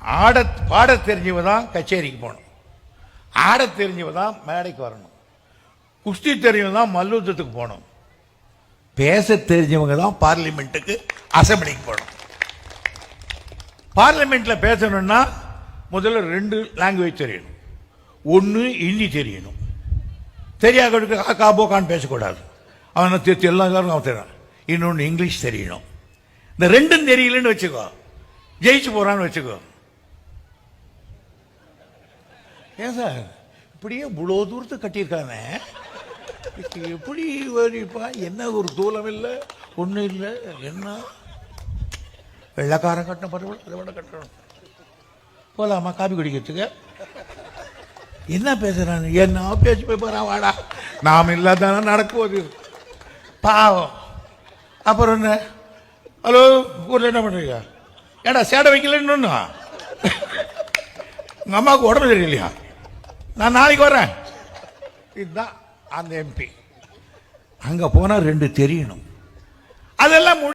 ஆட பாட தெரிஞ்சவ தான் கச்சேரிக்கு போகணும். ஆட தெரிஞ்சவ தான் மேடைக்கு வரணும். குஸ்தி தெரிஞ்சவங்க தான் மல்யுத்தத்துக்கு போகணும். பேச தெரிஞ்சவங்க தான் பார்லிமெண்ட்டுக்கு அசம்பிளிக்கு போகணும். பார்லிமெண்ட்டில் பேசணும்னா முதல்ல ரெண்டு லாங்குவேஜ் தெரியணும். ஒன்று ஹிந்தி தெரியணும். தெரியாதவனுக்கு காக்கா போக்கான்னு பேசக்கூடாது. அவனை தேர்த்து எல்லா காரணம் அவன் தெரியும் இன்னொன்று இங்கிலீஷ் தெரியணும். இந்த ரெண்டும் தெரியலன்னு வச்சுக்கோ. ஜெயிச்சு போகிறான்னு வச்சுக்கோ. ஏன் சார்? இப்படியே இவ்வளோ தூரத்து கட்டியிருக்கானே? எப்படி வரிப்பா? என்ன ஒரு தூலம் இல்லை ஒன்றும் இல்லை என்ன? வெள்ளக்காரன் கட்டணும் பரவாயில்ல அதை விட கட்டணும். போகலாமா காபி குடிக்கிறதுக்கு? என்ன பேசுறான்? என்ன பேசி போய் போறான் வாடா. நாம் இல்லாதானே நடக்குவது? பாவம். அப்புறம் என்ன? ஹலோ ஊரில் என்ன பண்ணுறீங்க ஏடா சேடை வைக்கலன்னு ஒன்று உங்கள் அம்மாவுக்கு உடம்பு தெரியலையா நான் நாளைக்கு வரேன் இதுதான் அந்த எம்பி அங்கே போனால் ரெண்டு தெரியணும். அதெல்லாம் முடி-